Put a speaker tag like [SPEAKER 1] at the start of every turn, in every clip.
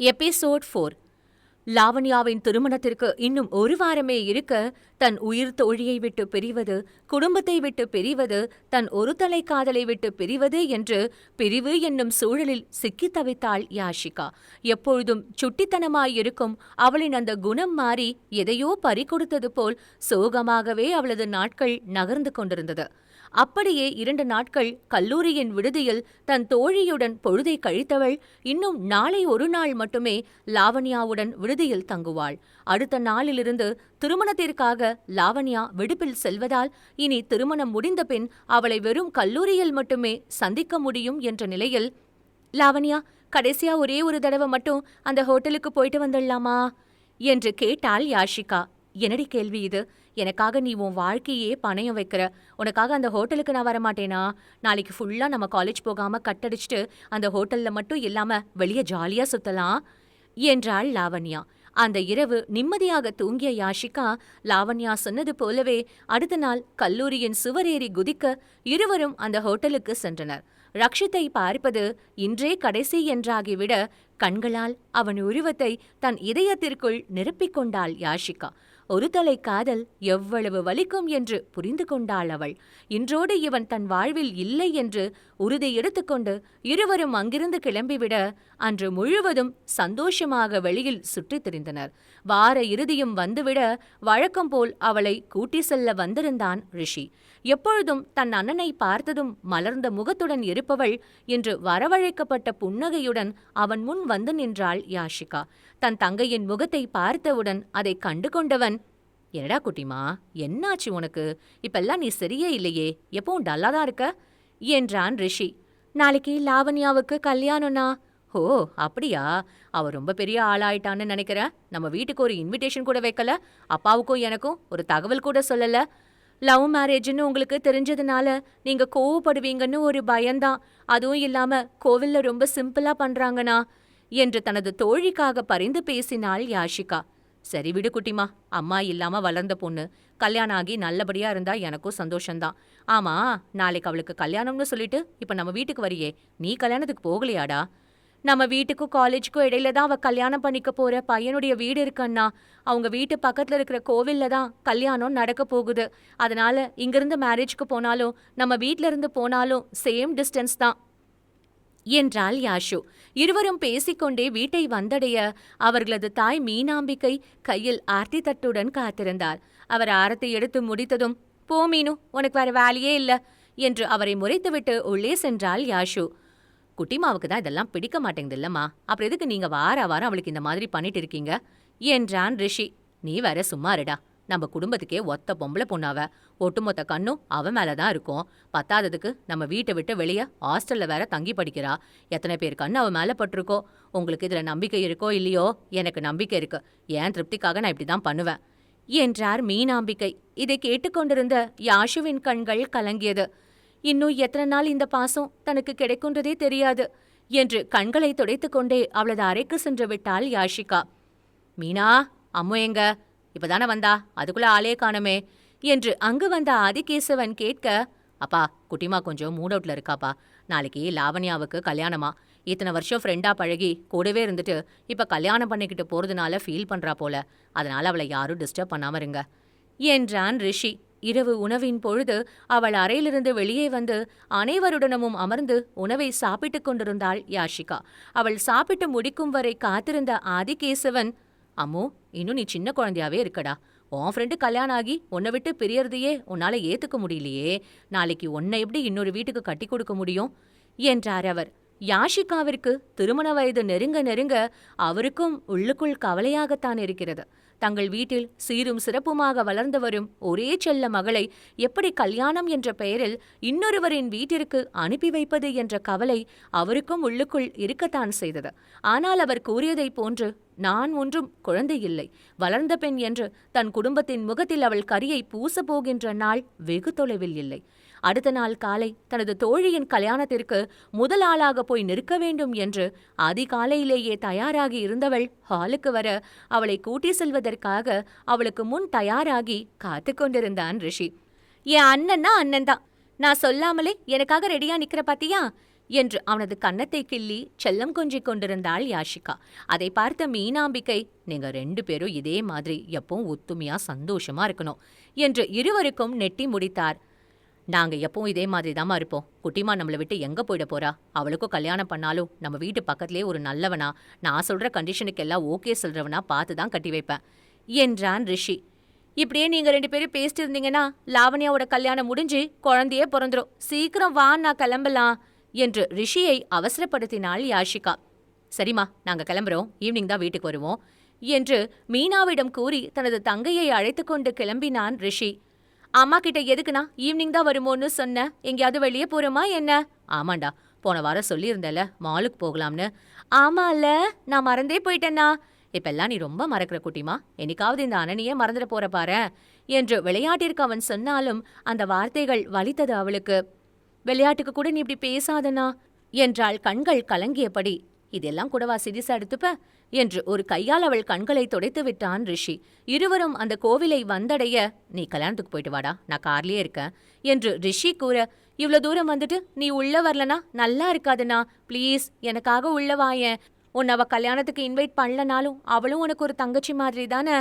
[SPEAKER 1] Episode four. லாவண்யாவின் திருமணத்திற்கு இன்னும் ஒரு வாரமே இருக்க தன் உயிர் தோழியை விட்டு பிரிவது குடும்பத்தை விட்டு பிரிவது தன் ஒரு தலை காதலை விட்டு பிரிவது என்று பிரிவு என்னும் சூழலில் சிக்கித் தவித்தாள் யாஷிகா. எப்பொழுதும் சுட்டித்தனமாயிருக்கும் அவளின் அந்த குணம் மாறி எதையோ பறிகொடுத்தது போல் சோகமாகவே அவளது நாட்கள் நகர்ந்து கொண்டிருந்தது. அப்படியே இரண்டு நாட்கள் கல்லூரியின் விடுதியில் தன் தோழியுடன் பொழுதை கழித்தவள் இன்னும் நாளை ஒரு நாள் மட்டுமே லாவண்யாவுடன் விடுதியில் தங்குவாள். அடுத்த நாளிலிருந்து திருமணத்திற்காக லாவண்யா விடுப்பில் செல்வதால் இனி திருமணம் முடிந்த பின் அவளை வெறும் கல்லூரியில் மட்டுமே சந்திக்க முடியும் என்ற நிலையில் லாவண்யா கடைசியா ஒரே ஒரு தடவை மட்டும் அந்த ஹோட்டலுக்கு போயிட்டு வந்துடலாமா? என்று கேட்டாள் யாஷிகா. என்னடி கேள்வி இது? எனக்காக நீ உன் வாழ்க்கையே பணயம் வைக்கிற. உனக்காக அந்த ஹோட்டலுக்கு நான் வரமாட்டேனா? நாளைக்கு ஃபுல்லா நம்ம காலேஜ் போகாம கட்டடிச்சிட்டு அந்த ஹோட்டல்ல மட்டும் இல்லாம வெளியே ஜாலியா சுத்தலாம் என்றாள் லாவண்யா. அந்த இரவு நிம்மதியாக தூங்கிய யாஷிகா லாவண்யா சொன்னது போலவே அடுத்த நாள் கல்லூரியின் சுவரேறி குதிக்க இருவரும் அந்த ஹோட்டலுக்கு சென்றனர். ரக்ஷித்தை பார்ப்பது இன்றே கடைசி என்றாகிவிட கண்களால் அவன் உருவத்தை தன் இதயத்திற்குள் நிரப்பிக் கொண்டாள் யாஷிகா. ஒரு தலை காதல் எவ்வளவு வலிக்கும் என்று புரிந்து கொண்டாள் அவள். இன்றோடு இவன் தன் வாழ்வில் இல்லை என்று உறுதி எடுத்துக்கொண்டு இருவரும் அங்கிருந்து கிளம்பிவிட அன்று முழுவதும் சந்தோஷமாக வெளியில் சுற்றித் திரிந்தனர். வார இறுதியும் வந்துவிட வழக்கம் போல் அவளை கூட்டி செல்ல வந்திருந்தான் ரிஷி. எப்பொழுதும் தன் அண்ணனை பார்த்ததும் மலர்ந்த முகத்துடன் இருப்பவள் இன்று வரவழைக்கப்பட்ட புன்னகையுடன் அவன் முன் வந்து நின்றாள் யாஷிகா. தன் தங்கையின் முகத்தை பார்த்தவுடன் அதை கண்டு கொண்டவன் என்னடா குட்டிமா என்னாச்சு உனக்கு? இப்பெல்லாம் நீ சரியே இல்லையே எப்பவும் டல்லாதான் இருக்க? என்றான் ரிஷி. நாளைக்கு லாவண்யாவுக்கு கல்யாணம்னா? ஓ அப்படியா? அவ ரொம்ப பெரிய ஆளாயிட்டான்னு நினைக்கிறேன் நம்ம வீட்டுக்கு ஒரு இன்விடேஷன் கூட வைக்கல அப்பாவுக்கும் எனக்கும் ஒரு தகவல் கூட சொல்லல. லவ் மேரேஜ்னு உங்களுக்கு தெரிஞ்சதுனால நீங்க கோவப்படுவீங்கன்னு ஒரு பயம்தான். அதுவும் இல்லாம கோவில்ல ரொம்ப சிம்பிளா பண்றாங்கண்ணா. என்று தனது தோழிக்காக பரிந்து பேசினாள் யாஷிகா. சரி விடு குட்டிமா அம்மா இல்லாம வளர்ந்த பொண்ணு. கல்யாணம் ஆகி நல்லபடியா இருந்தா எனக்கும் சந்தோஷம்தான். ஆமா நாளைக்கு அவளுக்கு கல்யாணம்னு சொல்லிட்டு இப்ப நம்ம வீட்டுக்கு வரியே. நீ கல்யாணத்துக்கு போகலையாடா? நம்ம வீட்டுக்கும் காலேஜுக்கும் இடையில தான் அவ கல்யாணம் பண்ணிக்க போற. பையனுடைய வீடு இருக்கண்ணா அவங்க வீட்டு பக்கத்துல இருக்கிற கோவில்ல தான் கல்யாணம் நடக்க போகுது. அதனால இங்கிருந்து மேரேஜ்க்கு போனாலும் நம்ம வீட்ல இருந்து போனாலும் சேம் டிஸ்டன்ஸ் தான். என்றாள் யாஷு. இருவரும் பேசிக்கொண்டே வீட்டை வந்தடைய அவர்களது தாய் மீனாம்பிக்கை கையில் ஆர்த்தி தட்டுடன் காத்திருந்தார் அவர் ஆரத்தை எடுத்து முடித்ததும் போ மீனு உனக்கு வேற வேலையே இல்ல என்று அவரை முறைத்துவிட்டு உள்ளே சென்றாள் யாஷு. குட்டிமாவுக்கு தான் இதெல்லாம் பிடிக்க மாட்டேங்குது இல்லம்மா. அப்புறம் எதுக்கு நீங்க வார வாரம் அவளுக்கு இந்த மாதிரி பண்ணிட்டு இருக்கீங்க? என்றான் ரிஷி. நீ வேற சும்மாருடா நம்ம குடும்பத்துக்கே ஒத்த பொம்பளை பொண்ணாவ. ஒட்டுமொத்த கண்ணும் அவ மேல தான் இருக்கும். பத்தாததுக்கு நம்ம வீட்டை விட்டு வெளியே ஹாஸ்டல்ல வேற தங்கி படிக்கிறா. எத்தனை பேர் கண்ணு அவ மேல பட்டிருக்கோ? உங்களுக்கு இதுல நம்பிக்கை இருக்கோ இல்லையோ? எனக்கு நம்பிக்கை இருக்கு. ஏன் திருப்திக்காக நான் இப்படி தான் பண்ணுவேன்? என்றார் மீனாம்பிக்கை. இதை கேட்டுக்கொண்டிருந்த யாஷுவின் கண்கள் கலங்கியது. இன்னும் எத்தனை நாள் இந்த பாசம் தனக்கு கிடைக்குன்றதே தெரியாது என்று கண்களை துடைத்துக்கொண்டே அவளது அறைக்கு சென்று விட்டாள் யாஷிகா. மீனா அம்மு எங்க? இப்பதானே வந்தா? அதுக்குள்ள ஆளே காணுமே. என்று அங்கு வந்த ஆதிகேசவன் கேட்க அப்பா குட்டிமா கொஞ்சம் மூட் அவுட்ல இருக்காப்பா. நாளைக்கு லாவண்யாவுக்கு கல்யாணமா. இத்தனை வருஷம் ஃப்ரெண்டா பழகி கூடவே இருந்துட்டு இப்ப கல்யாணம் பண்ணிக்கிட்டு போறதுனால ஃபீல் பண்றா போல. அதனால அவளை யாரும் டிஸ்டர்ப் பண்ணாம இருங்க. என்றான் ரிஷி. இரவு உணவின் பொழுது அவள் அறையிலிருந்து வெளியே வந்து அனைவருடனும் அமர்ந்து உணவை சாப்பிட்டுக் கொண்டிருந்தாள் யாஷிகா. அவள் சாப்பிட்டு முடிக்கும் வரை காத்திருந்த ஆதிகேசவன் அம்மு இன்னும் நீ சின்ன குழந்தையாவே இருக்கடா. உன் ஃப்ரெண்டு கல்யாணம் ஆகி உன்னை விட்டு பிரியறதையே உன்னால ஏத்துக்க முடியலையே. நாளைக்கு உன்னை எப்படி இன்னொரு வீட்டுக்கு கட்டி கொடுக்க முடியும்? என்றார் அவர். யாஷிகாவிற்கு திருமண வயது நெருங்க நெருங்க அவருக்கும் உள்ளுக்குள் கவலையாகத்தான் இருக்கிறது. தங்கள் வீட்டில் சீரும் சிறப்புமாக வளர்ந்து வரும் ஒரே செல்ல மகளை எப்படி கல்யாணம் என்ற பெயரில் இன்னொருவரின் வீட்டிற்கு அனுப்பி வைப்பது என்ற கவலை அவருக்கும் உள்ளுக்குள் இருக்கத்தான் செய்தது. ஆனால் அவர் கூறியதைப் போன்று நான் ஒன்றும் குழந்தை இல்லை. வளர்ந்த பெண் என்று தன் குடும்பத்தின் முகத்தில் அவள் கரியை பூசப் போகின்ற நாள் வெகு தொலைவில் இல்லை. அடுத்த நாள் காலை தனது தோழியின் கல்யாணத்திற்கு முதல் ஆளாக போய் நிற்க வேண்டும் என்று அதிகாலையிலேயே தயாராகி இருந்தவள் ஹாலுக்கு வர அவளை கூட்டி செல்வதற்காக அவளுக்கு முன் தயாராகி காத்து கொண்டிருந்தான் ரிஷி. என் அண்ணன்னா அண்ணன் தான் நான் சொல்லாமலே எனக்காக ரெடியா நிக்கிற பாத்தியா? என்று அவனது கன்னத்தை கிள்ளி செல்லம் கொஞ்சிக் கொண்டிருந்தாள் யாஷிகா. அதை பார்த்த மீனாம்பிக்கை நீங்க ரெண்டு பேரும் இதே மாதிரி எப்பவும் ஒத்துமையா சந்தோஷமா இருக்கணும் என்று இருவருக்கும் நெட்டி முடித்தார் நாங்க எப்பவும் இதே மாதிரி தாம்மா இருப்போம். குட்டிமா நம்மளை விட்டு எங்க போயிட போறா? அவளுக்கும் கல்யாணம் பண்ணாலும் நம்ம வீட்டு பக்கத்திலே ஒரு நல்லவனா நான் சொல்ற கண்டிஷனுக்கு எல்லாம் ஓகே சொல்றவனா பார்த்து தான் கட்டி வைப்பேன். என்றான் ரிஷி. இப்படியே நீங்க ரெண்டு பேரும் பேசிட்டு இருந்தீங்கன்னா லாவண்யாவோட கல்யாணம் முடிஞ்சு குழந்தையே பிறந்துரும். சீக்கிரம் வா நான் கிளம்பலாம் என்று ரிஷியை அவசரப்படுத்தினாள் யாஷிகா. சரிம்மா நாங்க கிளம்புறோம். ஈவினிங் தான் வீட்டுக்கு வருவோம் என்று மீனாவிடம் கூறி தனது தங்கையை அழைத்து கொண்டு கிளம்பினான் ரிஷி. அம்மா கிட்ட எதுக்குண்ணா? ஈவினிங் தான் வருமோன்னு சொன்ன. எங்கேயாவது வெளியே போறோமா என்ன? ஆமாண்டா. போன வாரம் சொல்லியிருந்தல மாலுக்கு போகலாம்னு. ஆமால நான் மறந்தே போயிட்டேன்னா இப்பெல்லாம் நீ ரொம்ப மறக்கிற குட்டிமா. என்னைக்காவது இந்த அனனியே மறந்துட போற பாரு. என்று விளையாட்டிற்கு அவன் சொன்னாலும் அந்த வார்த்தைகள் வலித்தது அவளுக்கு. விளையாட்டுக்கு கூட நீ இப்படி பேசாதனா என்றாள் கண்கள் கலங்கியபடி. இதெல்லாம் கூடவா சிரிசா எடுத்துப்ப? என்று ஒரு கையால் அவள் கண்களை துடைத்து விட்டான் ரிஷி. இருவரும் அந்த கோவிலை வந்தடைய நீ கல்யாணத்துக்கு போயிட்டு வாடா நான் கார்லயே இருக்கேன் என்று ரிஷி கூற இவ்ளோ தூரம் வந்துட்டு நீ உள்ள வரலனா? நல்லா இருக்காதுண்ணா ப்ளீஸ் எனக்காக உள்ள வாயேன். உன்னை அவ கல்யாணத்துக்கு இன்வைட் பண்ணலனாலும் அவளும் உனக்கு ஒரு தங்கச்சி மாதிரி தானே?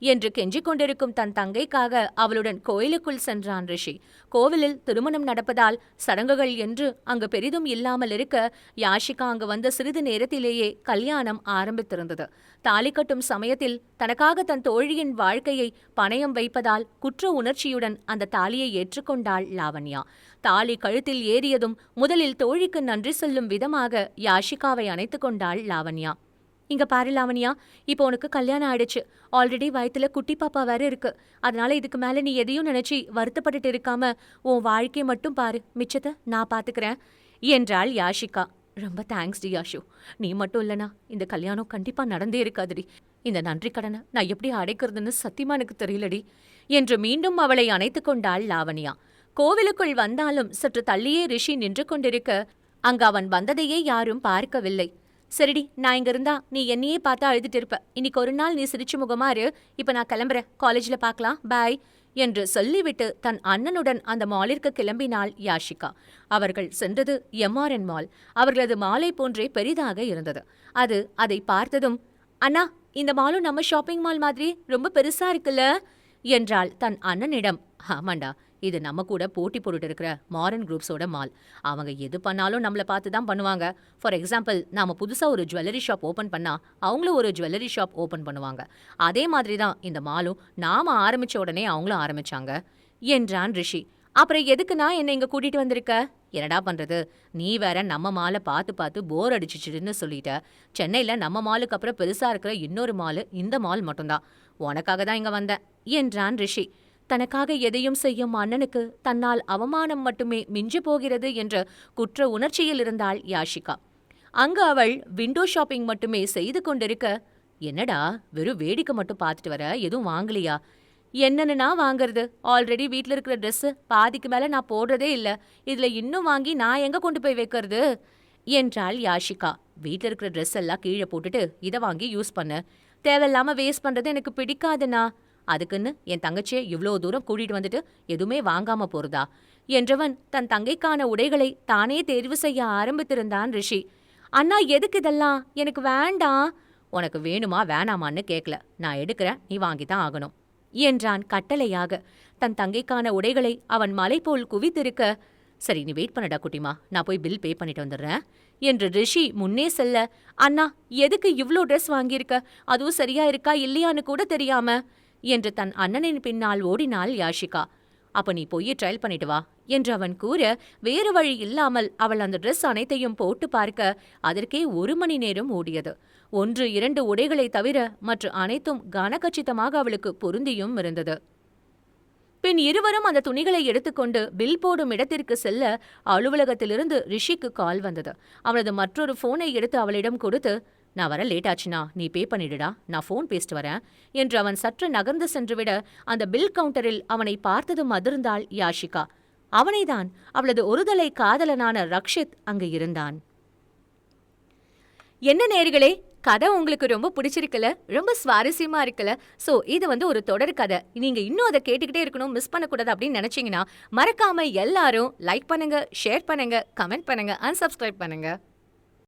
[SPEAKER 1] என்று கெஞ்சிக் கொண்டிருக்கும் தன் தங்கைக்காக அவளுடன் கோயிலுக்குள் சென்றான் ரிஷி. கோவிலில் திருமணம் நடப்பதால் சடங்குகள் என்று அங்கு பெரிதும் இல்லாமல் இருக்க யாஷிகா அங்கு வந்த சிறிது நேரத்திலேயே கல்யாணம் ஆரம்பித்திருந்தது. தாலி கட்டும் சமயத்தில் தனக்காக தன் தோழியின் வாழ்க்கையை பணயம் வைப்பதால் குற்ற உணர்ச்சியுடன் அந்த தாலியை ஏற்றுக்கொண்டாள் லாவண்யா. தாலி கழுத்தில் ஏறியதும் முதலில் தோழிக்கு நன்றி சொல்லும் விதமாக யாஷிகாவை அணைத்துக் கொண்டாள் லாவண்யா. இங்க பாரு லாவணியா இப்போ உனக்கு கல்யாணம் ஆயிடுச்சு. ஆல்ரெடி வயித்துல குட்டி பாப்பா வேற இருக்கு. அதனால இதுக்கு மேல நீ எதையும் நினைச்சு வருத்தப்பட்டுட்டு இருக்காம உன் வாழ்க்கையை மட்டும் பாரு. மிச்சத்தை நான் பாத்துக்கிறேன். என்றாள் யாஷிகா. ரொம்ப தேங்க்ஸ் டி யாஷு. நீ மட்டும் இல்லனா இந்த கல்யாணம் கண்டிப்பா நடந்தே இருக்காதுடி. இந்த நன்றி கடனை நான் எப்படி அடைக்கிறதுன்னு சத்தியமா எனக்கு தெரியலடி. என்று மீண்டும் அவளை அணைத்துக் கொண்டாள் லாவணியா. கோவிலுக்குள் வந்தாலும் சற்று தள்ளியே ரிஷி நின்று கொண்டிருக்க அங்கு அவன் வந்ததையே யாரும் பார்க்கவில்லை. சரிடி நான் இங்க இருந்தா நீ என்னையே பார்த்தா அழுதுட்டு இருப்ப. இன்னைக்கு ஒரு நாள் நீ சிரிச்சு முகமா இரு. இப்ப நான் கிளம்புறேன். காலேஜ்ல பார்க்கலாம் பாய் என்று சொல்லிவிட்டு தன் அண்ணனுடன் அந்த மாலிற்கு கிளம்பினாள் யாஷிகா. அவர்கள் சென்றது எம்ஆர்என் மால். அவர்களது மாலை போன்றே பெரிதாக இருந்தது. அது அதை பார்த்ததும் அண்ணா இந்த மாலும் நம்ம ஷாப்பிங் மால் மாதிரி ரொம்ப பெருசா இருக்குல்ல? என்றாள் தன் அண்ணனிடம். ஆமாண்டா இது நம்ம கூட போட்டி போட்டுட்டு இருக்கிற மாடர்ன் குரூப்ஸோட மால் அவங்க எது பண்ணாலும் நம்மளை பார்த்து தான் பண்ணுவாங்க. ஃபார் எக்ஸாம்பிள் நாம புதுசாக ஒரு ஜுவல்லரி ஷாப் ஓப்பன் பண்ணால் அவங்களும் ஒரு ஜுவல்லரி ஷாப் ஓப்பன் பண்ணுவாங்க. அதே மாதிரி தான் இந்த மாலும் நாம ஆரம்பிச்ச உடனே அவங்களும் ஆரம்பிச்சாங்க. என்றான் ரிஷி. அப்புறம் எதுக்குண்ணா என்னை இங்க கூட்டிட்டு வந்திருக்க? என்னடா பண்றது? நீ வேற நம்ம மாலை பார்த்து பார்த்து போர் அடிச்சிச்சிடுன்னு சொல்லிட்ட. சென்னையில் நம்ம மாலுக்கு அப்புறம் பெருசாக இருக்கிற இன்னொரு மாலு இந்த மால் மட்டும்தான். உனக்காக தான் இங்கே வந்தேன் என்றான் ரிஷி. தனக்காக எதையும் செய்யும் அண்ணனுக்கு தன்னால் அவமானம் மட்டுமே மிஞ்சு போகிறது என்ற குற்ற உணர்ச்சியில் இருந்தாள் யாஷிகா. அங்கு அவள் விண்டோ ஷாப்பிங் மட்டுமே செய்து கொண்டிருக்க என்னடா வெறும் வேடிக்கை மட்டும் பார்த்துட்டு வர? எதுவும் வாங்கலையா? என்னன்னு நான் வாங்குறது? ஆல்ரெடி வீட்டில் இருக்கிற ட்ரெஸ்ஸு பாதிக்கு மேலே நான் போடுறதே இல்லை. இதில் இன்னும் வாங்கி நான் எங்கே கொண்டு போய் வைக்கிறது? என்றாள் யாஷிகா. வீட்டில் இருக்கிற ட்ரெஸ் எல்லாம் கீழே போட்டுட்டு இதை வாங்கி யூஸ் பண்ண. தேவையில்லாம வேஸ்ட் பண்ணுறது எனக்கு பிடிக்காதுண்ணா. அதுக்குன்னு என் தங்கச்சியை இவ்வளோ தூரம் கூட்டிட்டு வந்துட்டு எதுவுமே வாங்காம போறதா? என்றவன் தன் தங்கைக்கான உடைகளை தானே தேர்வு செய்ய ஆரம்பித்திருந்தான் ரிஷி. அண்ணா எதுக்கு இதெல்லாம்? எனக்கு வேண்டாம். உனக்கு வேணுமா வேணாமான்னு கேட்கல நான் எடுக்கிறேன். நீ வாங்கித்தான் ஆகணும். என்றான் கட்டளையாக. தன் தங்கைக்கான உடைகளை அவன் மலை போல் குவித்திருக்க சரி நீ வெயிட் பண்ணடா குட்டிமா. நான் போய் பில் பே பண்ணிட்டு வந்துடுறேன். என்று ரிஷி முன்னே செல்ல அண்ணா எதுக்கு இவ்ளோ ட்ரெஸ் வாங்கியிருக்க? அதுவும் சரியா இருக்கா? இல்லையான்னு கூட தெரியாம. என்று தன் அண்ணனின் பின்னால் ஓடினாள் யாஷிகா. அப்ப நீ போய் ட்ரையல் பண்ணிட்டு வா என்று அவன் கூற வேறு வழி இல்லாமல் அவள் அந்த ட்ரெஸ் அனைத்தையும் போட்டு பார்க்க அதற்கே ஒரு மணி நேரம் ஓடியது. ஒன்று இரண்டு உடைகளை தவிர மற்ற அனைத்தும் கனகச்சிதமாக அவளுக்கு பொருந்தியும் இருந்தது. பின் இருவரும் அந்த துணிகளை எடுத்துக்கொண்டு பில் போடும் இடத்திற்கு செல்ல அலுவலகத்திலிருந்து ரிஷிக்கு கால் வந்தது. அவனது மற்றொரு போனை எடுத்து அவளிடம் கொடுத்து நான் வர லேட் ஆச்சுனா நீ பே பண்ணிடுடா. நான் ஃபோன் பேசிட்டு வரேன் என்று அவன் சற்று நகர்ந்து சென்றுவிட அந்த பில் கவுண்டரில் அவனை பார்த்ததும் அதிர்ந்தாள் யாஷிகா. அவனைதான் அவளது ஒருதலை காதலனான ரக்ஷித் அங்கு இருந்தான். என்ன நேர்களே? கதை உங்களுக்கு ரொம்ப பிடிச்சிருக்குல்ல ரொம்ப சுவாரஸ்யமா இருக்குல்ல ஸோ இது வந்து ஒரு தொடர் கதை. நீங்க இன்னும் அதை கேட்டுக்கிட்டே இருக்கணும் மிஸ் பண்ணக்கூடாது அப்படின்னு நினைச்சீங்கன்னா மறக்காம எல்லாரும் லைக் பண்ணுங்க ஷேர் பண்ணுங்க கமெண்ட் பண்ணுங்க அண்ட் சப்ஸ்கிரைப் பண்ணுங்க.